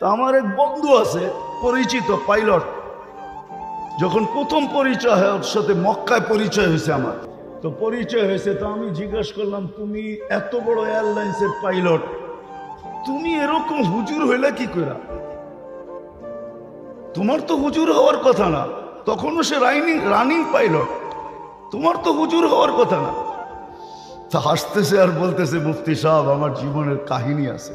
তা আমার এক বন্ধু আছে, পরিচিত পাইলট যখন প্রথম পরিচয় হয়, ওর সাথে মক্কায় পরিচয় হয়েছে আমার। তো পরিচয় হয়েছে, তো আমি জিজ্ঞাসা করলাম, তুমি এত বড় এয়ারলাইন্সের পাইলট তুমি এরকম হুজুর হইলে কি করে তোমার তো হুজুর হওয়ার কথা না, তখনও সে রানিং রানিং পাইলট তোমার তো হুজুর হওয়ার কথা না। তা হাসতেছে আর বলতেছে, মুফতি সাহেব, আমার জীবনের কাহিনী আছে।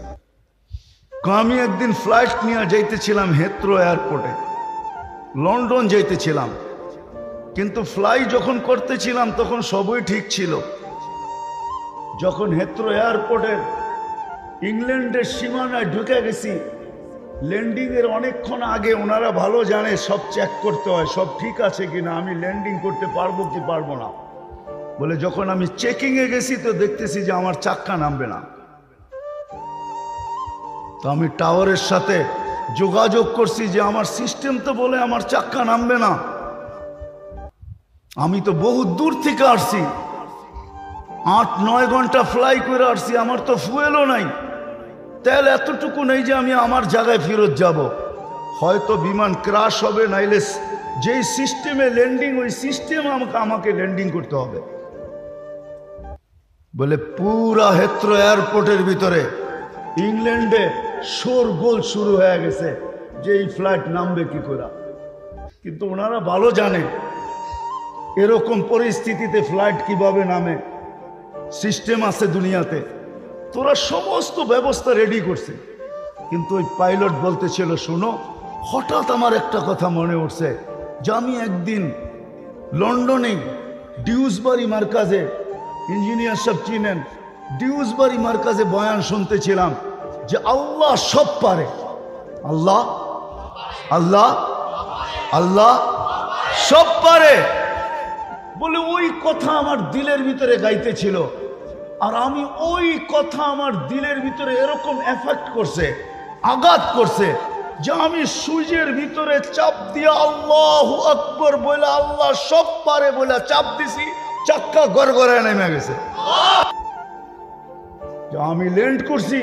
আমি একদিন ফ্লাইট নিয়ে যাইতেছিলাম হেত্রো এয়ারপোর্টে লন্ডন যাইতেছিলাম। কিন্তু ফ্লাই যখন করতেছিলাম, তখন সবই ঠিক ছিল। যখন হেত্রো এয়ারপোর্টের ইংল্যান্ডের সীমানায় ঢুকে গেছি ল্যান্ডিং এর অনেকক্ষণ আগে ওনারা ভালো জানে, সব চেক করতে হয়, সব ঠিক আছে কিনা, আমি ল্যান্ডিং করতে পারব কি পারব না। বলে যখন আমি চেকিং এ গেছি, তো দেখতেছি যে আমার চাক্কা নামবে না। তো আমি টাওয়ারের সাথে যোগাযোগ করছি যে আমার সিস্টেম তো বলে আমার চাক্কা নামবে না। আমি তো বহু দূর থেকে আসছি। আট, নয় ঘণ্টা ফ্লাই করে আসছি, আমার তো ফুয়েলও নাই। তেল এতটুকু নেই যে আমি আমার জায়গায় ফেরত যাব। হয়তো বিমান ক্রাশ হবে, নাইলে যেই সিস্টেমে ল্যান্ডিং ওই সিস্টেম আমাকে আমাকে ল্যান্ডিং করতে হবে। বলে পুরা হেত্র এয়ারপোর্টের ভিতরে ইংল্যান্ডে শোর গোল শুরু হয়ে গেছে যে এই ফ্লাইট নামবে কি করে? কিন্তু ওনারা ভালো জানে, এরকম পরিস্থিতিতে ফ্লাইট কীভাবে নামে সিস্টেম আছে দুনিয়াতে। তোরা সমস্ত ব্যবস্থা রেডি করছে। কিন্তু ওই পাইলট বলতেছিল, শোনো, হঠাৎ আমার একটা কথা মনে উঠছে যে আমি একদিন লন্ডনে ডিউসবারি মার্কাজে ইঞ্জিনিয়ার সব চিনেন, ডিউসবারি মার্কাজে বয়ান শুনতেছিলাম। যে আল্লাহ সব পারে। আল্লাহ আল্লাহ আল্লাহ সব পারে। বলে ওই কথা আমার দিলের ভিতরে গাইতেছিল। আর আমি ওই কথা আমার দিলের ভিতরে এরকম এফেক্ট করছে, আঘাত করছে যে আমি সূর্যের ভিতরে চাপ দিয়ে আল্লাহ আকবর বলে আল্লাহ সব পারে বলে চাপ দিছি, চাক্কা গড়গড়ায় নেমে গেছে। আমি ল্যান্ড করছি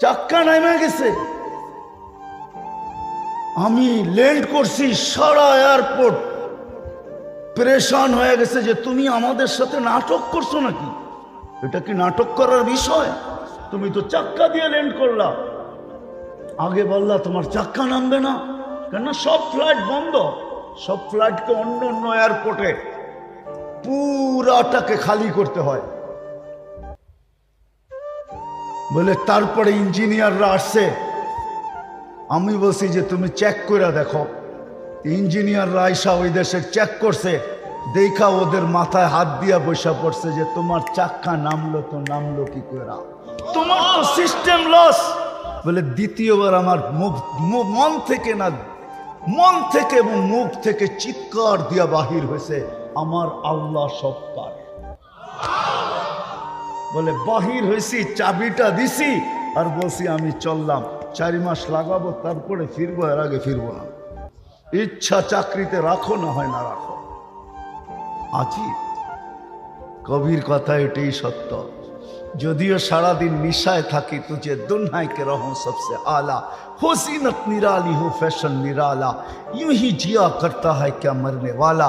চাক্কা নেমে গেছে। আমি ল্যান্ড করছি সারা এয়ারপোর্ট। প্রেশান হয়ে গেছে যে তুমি আমাদের সাথে নাটক করছ নাকি? এটা কি নাটক করার বিষয়? তুমি তো চাক্কা দিয়ে ল্যান্ড করলা। আগে বললা, তোমার চাক্কা নামবে না। কেন সব ফ্লাইট বন্ধ। সব ফ্লাইটকে অন্য অন্য এয়ারপোর্টে পুরাটাকে খালি করতে হয়। বলে, তারপরে ইঞ্জিনিয়াররা আসছে। আমি বলছি যে, তুমি চেক করে দেখো। ইঞ্জিনিয়াররা আইসা ওই দেশের চেক করছে। দেখা ওদের মাথায় হাত দিয়া বসা পড়ছে যে, তোমার চাক্কা নামলো তো নামলো কি করে তোমার তো সিস্টেম লস বলে, দ্বিতীয়বার আমার মুখ মন থেকে না, মন থেকে এবং মুখ থেকে চিৎকার দিয়া বাহির হয়েছে। আমার আল্লাহ সব পারে বলে বাহির হয়েছি চাবিটা দিছি আর বলছি আমি চললাম চারি মাস লাগাবো তারপরে ফিরবো এর আগে ফিরবো না ইচ্ছা চাকরিতে রাখো না হয় না রাখো আজি কবির কথা এটাই সত্য যদিও সারাদিন নিশায় থাকি তুঝে দুনহাইকে রহো সবসে আলা হোসিনত নিরালি হো fashion Nirala you he Zia করতা হয় ক্যা মরনে ওয়ালা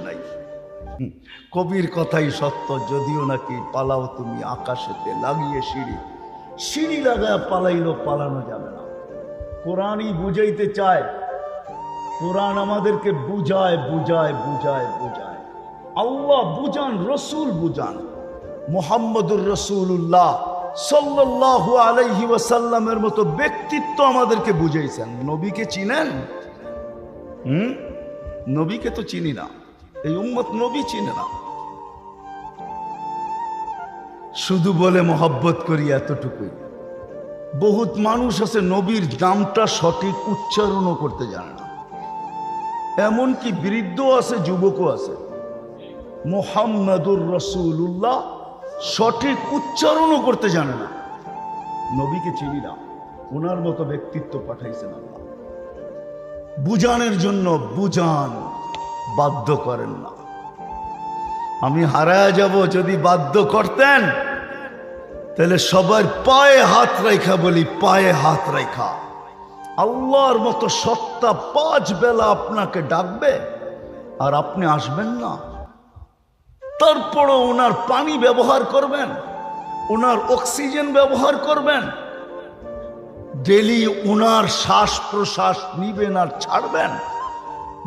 কবির কথাই সত্য, যদিও নাকি পালাও তুমি আকাশেতে লাগিয়ে সিঁড়ি। সিঁড়ি লাগায় পালাইলো পালানো যাবে না। কোরআনই বুঝাইতে চায়। কোরআন আমাদেরকে বুঝায় বুঝায় বুঝায় বুঝায়। আল্লাহ বুঝান, রসুল বুঝান। মোহাম্মদুর রসুল্লাহ সাল্লাল্লাহু আলাইহি ওয়াসাল্লামের মতো ব্যক্তিত্ব আমাদেরকে বুঝাইছেন। নবীকে চিনেন? হুম? নবীকে তো চিনি না। এই উম্মত নবী চিনে না। শুধু বলে মোহব্বত করি এতটুকুই। বহুত মানুষ আছে নবীর নামটা সঠিক উচ্চারণও করতে জানে না। এমনকি বৃদ্ধ আছে, যুবকও আছে। মোহাম্মদুর রসুল্লাহ সঠিক উচ্চারণও করতে জানে না। নবীকে চিনি না, ওনার মতো ব্যক্তিত্ব পাঠাইছেন আল্লাহ। বুঝানোর জন্য বুঝান। বাধ্য করেন না। আমি হারায় যাব যদি বাধ্য করতেন, তাহলে সবার পায়ে হাত রেখা বলি, পায়ে হাত রেখা আল্লাহর মতো সত্তা পাঁচ বেলা আপনাকে ডাকবে আর আপনি আসবেন না। তারপরও ওনার পানি ব্যবহার করবেন, ওনার অক্সিজেন ব্যবহার করবেন, ডেলি ওনার শ্বাস প্রশ্বাস নিবেন আর ছাড়বেন।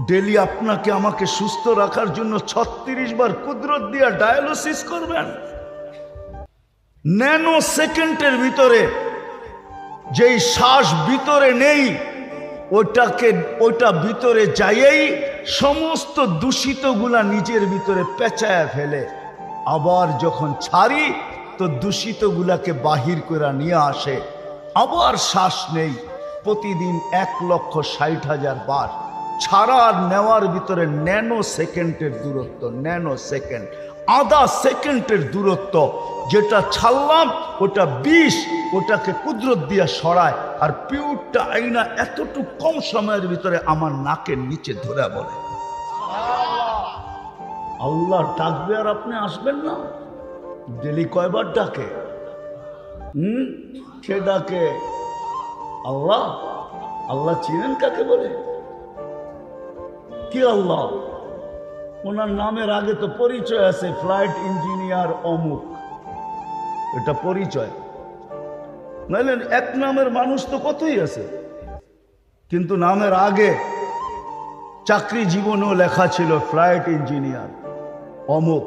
ডেলি আপনাকে আমাকে সুস্থ রাখার জন্য ছত্রিশ বার কুদরত দিয়া ডায়ালিসিস করবেন। ন্যানো সেকেন্ডের ভিতরে যেই শ্বাস ভিতরে নেই ওটাকে ওটা ভিতরে যাইয়েই সমস্ত দূষিতগুলা নিজের ভিতরে পেঁচায় ফেলে। আবার যখন ছাড়ি, তো দূষিতগুলাকে বাহির করে নিয়ে আসে। আবার শ্বাস নেই। প্রতিদিন এক লক্ষ ষাট হাজার বার। ছাড়া আর নেওয়ার ভিতরে ন্যানো সেকেন্ডের দূরত্ব ন্যানো সেকেন্ড আধা সেকেন্ডের দূরত্ব, যেটা ছাড়লাম, ওটা বিষ, ওটাকে কুদরত দিয়ে সরায়, আর পিউরটা আইনা এতটুকু কম সময়ের ভিতরে আমার নাকের নিচে ধরে বলে। আল্লাহ ডাকবে আর আপনি আসবেন না? ডেলি কয়বার ডাকে? হুম? সে ডাকে? আল্লাহ? আল্লাহ চিনেন কাকে বলে? কি আল্লাহ? ওনার নামের আগে তো পরিচয় আছে, ফ্লাইট ইঞ্জিনিয়ার অমুক। এটা পরিচয়। নাইলেন এক নামের মানুষ তো কতই আছে। কিন্তু নামের আগে চাকরি জীবনেও লেখা ছিল ফ্লাইট ইঞ্জিনিয়ার অমুক।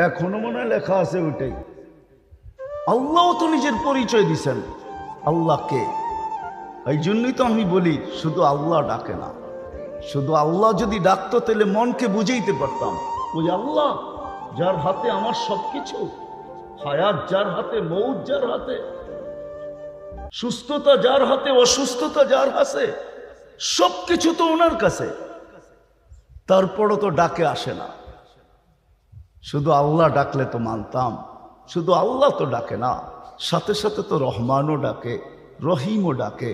এখনও মনে লেখা আছে ওইটাই। আল্লাহ তো নিজের পরিচয় দিছেন। আল্লাহকে এই জন্যই তো আমি বলি, শুধু আল্লাহ ডাকে না। শুধু আল্লাহ যদি ডাকতো, তাহলে মনকে বুঝাইতে পারতাম। ওই আল্লাহ, যার হাতে আমার সবকিছু, হায়াত যার হাতে, মৌত যার হাতে, সুস্থতা যার হাতে, অসুস্থতা যার হাতে, সবকিছু তো ওনার কাছে। তারপরও তো ডাকে আসে না। শুধু আল্লাহ ডাকলে তো মানতাম, শুধু আল্লাহ তো ডাকে না, সাথে সাথে তো রহমানও ডাকে, রহিমও ডাকে,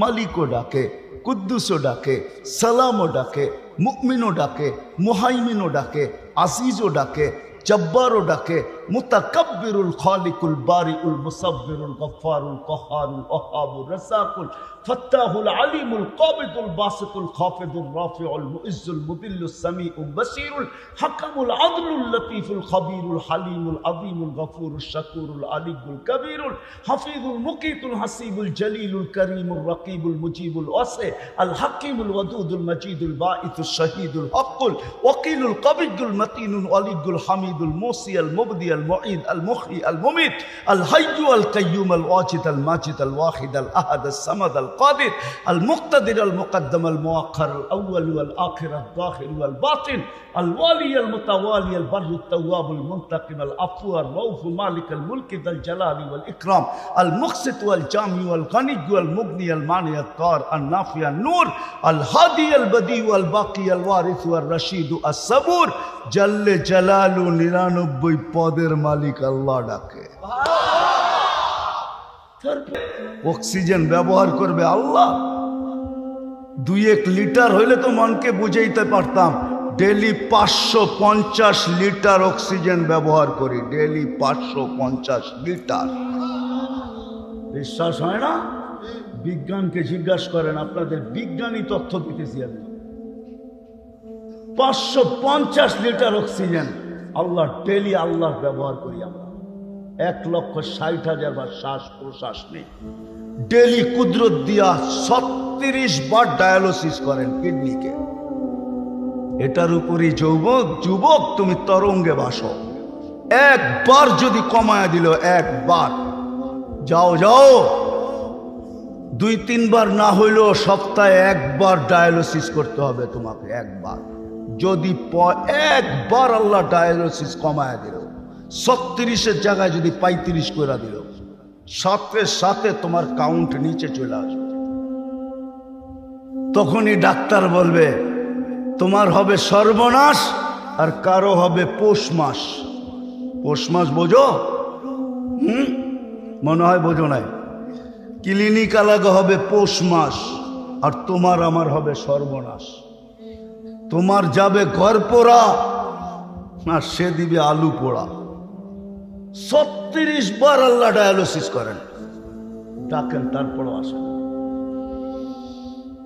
মালিকও ডাকে কুদ্দুসও ডাকে সালামও ডাকে মুকমিনও ডাকে মুহাইমিনও ডাকে আজিজও ডাকে জব্বারও ডাকে মুতাকাব্বিরুল খালিকুল বারিউল মুসাব্বিরুল গফফারুল কহারুল ওহাবুর রাসাকুল ফাত্তাহুল আলিমুল কাবিদুল বাসিতুল খাফিদুল রাফিউল মুইজ্জুল মুদিল্লুস সামিউল বাসীরুল হাকামুল আদলুল লতীফুল খাবীরুল হালিমুল আযীমুল গফুরুল শাকুরুল আলিয়ুল কবীরুল হাফিজুল মুকিতুল হাসিবুল জলিলুল করিমুল রকিবুল মুজিবুল ওয়াসি আল হাকিমুল ওয়াদুদুল মজিদুল বাঈতুল শহীদুল হকুল ওয়াকিলুল কবিদুল মতিনুল ওয়ালিদুল হামিদুল মুসি আল মুবদি المحيي المعيد المخي المميت الحي القيوم الواجد الماجد الواحد الأحد الصمد القادر المقتدر المقدم المؤخر الأول والآخر الظاهر والباطن الوالي المتوالي البر التواب المنتقم العفو الروف مالك الملك ذا الجلال والإكرام المقسط والجامع والغني والمغني المعني الطار النافع النور الهادي البديع والباقي الوارث والرشيد الصبور جل جلاله 99 পদে পদের মালিক আল্লাহ ডাকে। অক্সিজেন ব্যবহার করবে আল্লাহ। দুই এক লিটার হইলে তো মনকে বুঝাইতে পারতাম। ডেলি পাঁচশো পঞ্চাশ লিটার অক্সিজেন ব্যবহার করি, ডেলি পাঁচশো পঞ্চাশ লিটার। বিশ্বাস হয় না? বিজ্ঞানকে জিজ্ঞাসা করেন, আপনাদের বিজ্ঞানী তথ্য দিতেছি আমি। পাঁচশো পঞ্চাশ লিটার অক্সিজেন। আল্লাহ ডেলি আল্লাহ ব্যবহার করি আমরা। এক লক্ষ ষাট হাজার বার শ্বাস প্রশ্বাস নেই। ডেলি কুদরত দিয়া ছত্রিশ বার ডায়ালিসিস করেন কিডনিকে। এটার উপরই যৌবক, যুবক, তুমি তরঙ্গে বাসো একবার যদি কমায় দিল, একবার। যাও যাও। দুই, তিনবার না হইলেও সপ্তাহে একবার ডায়ালিসিস করতে হবে তোমাকে, একবার। যদি একবার আল্লাহ ডায়ালিসিস কমায় দিল, ছত্রিশের জায়গায় যদি পঁয়ত্রিশ করে দিল, সাথে সাথে তোমার কাউন্ট নিচে চলে আসবে। তখনই ডাক্তার বলবে, তোমার হবে সর্বনাশ আর কারও হবে পৌষ মাস। পৌষ মাস বোঝো? হুম? মনে হয় বোঝো নাই। ক্লিনিক আলাদা হবে পৌষ মাস আর তোমার আমার হবে সর্বনাশ। তোমার যাবে ঘর পোড়া আর সে দিবে আলু পোড়া। ছত্রিশ বার আল্লাহ ডায়ালিসিস করেন। ডাকেন, তারপরও আসেন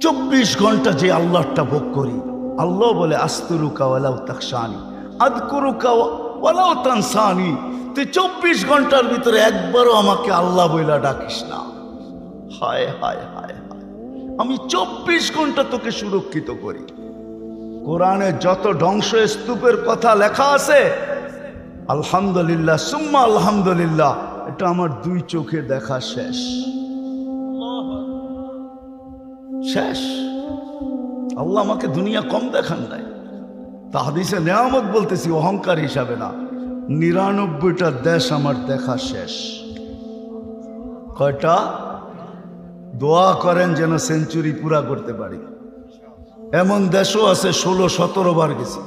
চব্বিশ ঘণ্টা যে আল্লাহটা ভোগ করি, আল্লাহ বলে, আস্তরুকা ওয়ালাউ তাকসানি আদকুরুকা ওয়ালাউ তানসানি। তুই চব্বিশ ঘণ্টার ভিতরে একবারও আমাকে আল্লাহ বইলা ডাকিস না। হায় হায় হায় হায়। আমি চব্বিশ ঘণ্টা তোকে সুরক্ষিত করি। কোরআনে যত ধ্বংস স্তূপের কথা লেখা আছে, আলহামদুলিল্লাহ, সুম্মা আলহামদুলিল্লাহ, এটা আমার দুই চোখে দেখা শেষ। শেষ। আল্লাহ আমাকে দুনিয়া কম দেখান নাই। তাহাদিসে নেয়ামত বলতেছি, অহংকার হিসাবে না। নিরানব্বইটা দেশ আমার দেখা শেষ। কয়টা? দোয়া করেন যেন সেঞ্চুরি পুরা করতে পারি। এমন দেশও আছে ষোলো, সতেরো বার গেছি।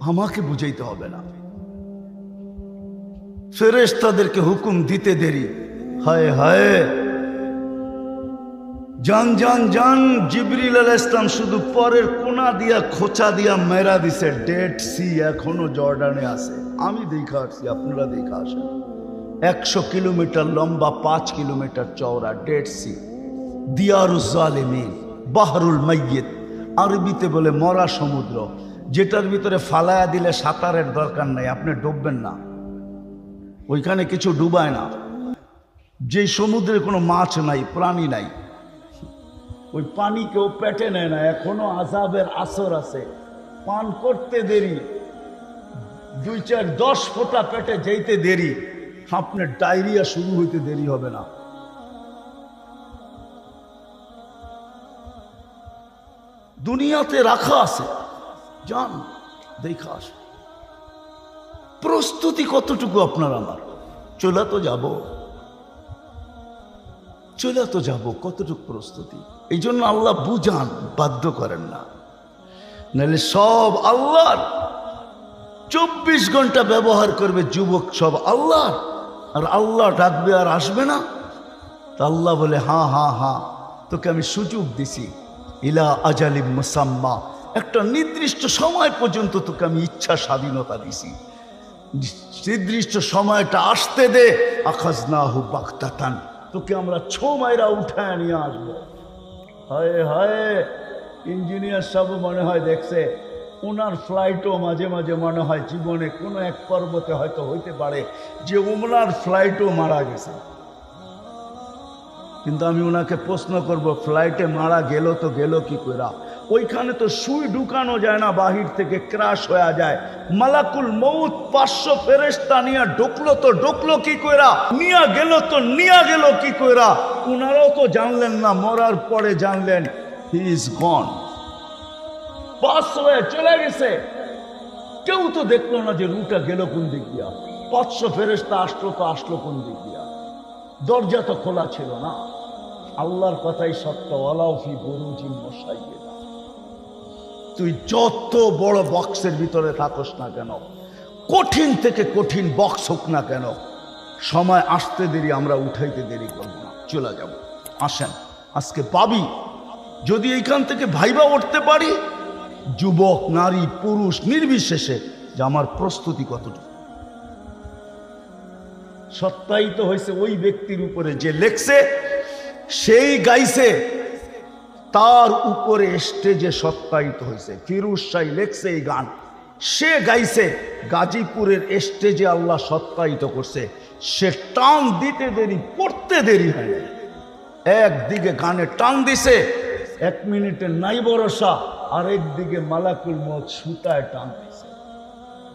আমাকে বুঝাইতে হবে না। ফেরেশ তাদেরকে হুকুম দিতে দেরি। হায় হায়। জান জান জান জিবরিল আল ইসলাম শুধু পরের কোনা দিয়া, খোঁচা দিয়া মেরা দিছে। ডেড সি এখনও জর্ডানে আছে। আমি দেখা আসছি, আপনারা দেখা আসেন। একশো কিলোমিটার লম্বা, পাঁচ কিলোমিটার চওড়া, ডেড সি। দিয়ারুজালিমিন বাহরুল মাইয়িত। আরবিতে বলে মরা সমুদ্র। যেটার ভিতরে ফালায়া দিলে সাঁতারের দরকার নাই, আপনি ডুববেন না। ওইখানে কিছু ডুবায় না। যে সমুদ্রে কোনো মাছ নাই, প্রাণী নাই, ওই পানি কেউ পেটে নেয় না। এখনও আজাবের আসর আছে। পান করতে দেরি। দুই চার দশ ফোঁটা পেটে যেতে দেরি। আপনার ডায়রিয়া শুরু হইতে দেরি হবে না। দুনিয়াতে রাখা আছে। যান, দেখা আসে। প্রস্তুতি কতটুকু আপনার আমার? চলে তো যাব। চলে তো যাব, কতটুকু প্রস্তুতি? এই জন্য আল্লাহ বুঝান, বাধ্য করেন না। নাহলে সব আল্লাহর। চব্বিশ ঘণ্টা ব্যবহার করবে যুবক সব আল্লাহর। আর আল্লাহ ডাকবে আর আসবে না। তা আল্লাহ বলে হা হা হা তোকে আমি সুযোগ দিছি। ইলা আজালিম মুসাম্মা, একটা নির্দিষ্ট সময় পর্যন্ত তোকে আমি ইচ্ছা স্বাধীনতা দিছি। নির্দিষ্ট সময়টা আসতে দে আখাজ না হু বাক্তাতান তোকে আমরা ছো মাইরা উঠায় নিয়ে আসব। হায় হায়, ইঞ্জিনিয়ার সব মনে হয় দেখছে ওনার ফ্লাইটও মাঝে মাঝে মনে হয় জীবনে কোনো এক পর্বতে হয়তো হইতে পারে, যে ওনার ফ্লাইটও মারা গেছে। কিন্তু আমি ওনাকে প্রশ্ন করব ফ্লাইটে মারা গেল তো গেল কি কইরা? ওইখানে তো সুই ঢুকানো যায় না, বাহির থেকে ক্রাশ হয়ে যায়। মালাকুল মৌত পাঁচশো ফেরেস্তা নিয়ে ঢুকলো তো ঢুকলো কি কইরা? নিয়া গেল তো নিয়া গেল কি কইরা? ওনারাও তো জানলেন না, মরার পরে জানলেন হি ইজ গন পাঁচ হয়ে চলে গেছে। কেউ তো দেখল না যে রুটা গেল কোন দিক দিয়া। পাঁচশো ফেরেস্তা আসলো তো আসলো কোন দিক দিয়া। দরজা তো খোলা ছিল না। আল্লাহর কথাই সত্য ওয়ালাউফি বরুজি মশাইয়ে তুই যত বড় বক্সের ভিতরে থাকস না কেন, কঠিন থেকে কঠিন বক্স হোক না কেন, সময় আসতে দেরি, আমরা উঠাইতে দেরি করব না। চলে যাব। আসেন, আজকে পাবি। যদি এইখান থেকে ভাইবা উঠতে পারি, যুবক, নারী, পুরুষ নির্বিশেষে যে আমার প্রস্তুতি কতটুকু? সত্যায়িত হয়েছে ওই ব্যক্তির উপরে। যে লেখছে, সেই গাইছে, তার উপরে স্টেজে সত্যায়িত হয়েছে। ফিরুজ শাহী লেখছে এই গান। সে গাইছে, গাজীপুরের স্টেজে আল্লাহ সত্যায়িত করছে। সে টান দিতে দেরি, পড়তে দেরি হয় না একদিকে গানে টান দিছে, এক মিনিটে নাই ভরসা আর একদিকে মালাকুল মত সুতায় টান দিছে।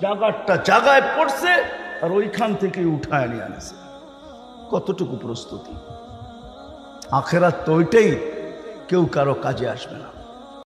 জাগারটা জাগায় পড়ছে আর ওইখান থেকে উঠায় নিয়ে আনেছে। কতটুকু প্রস্তুতি? আখেরাত তো ওইটাই, কেউ কারও কাজে আসবে না।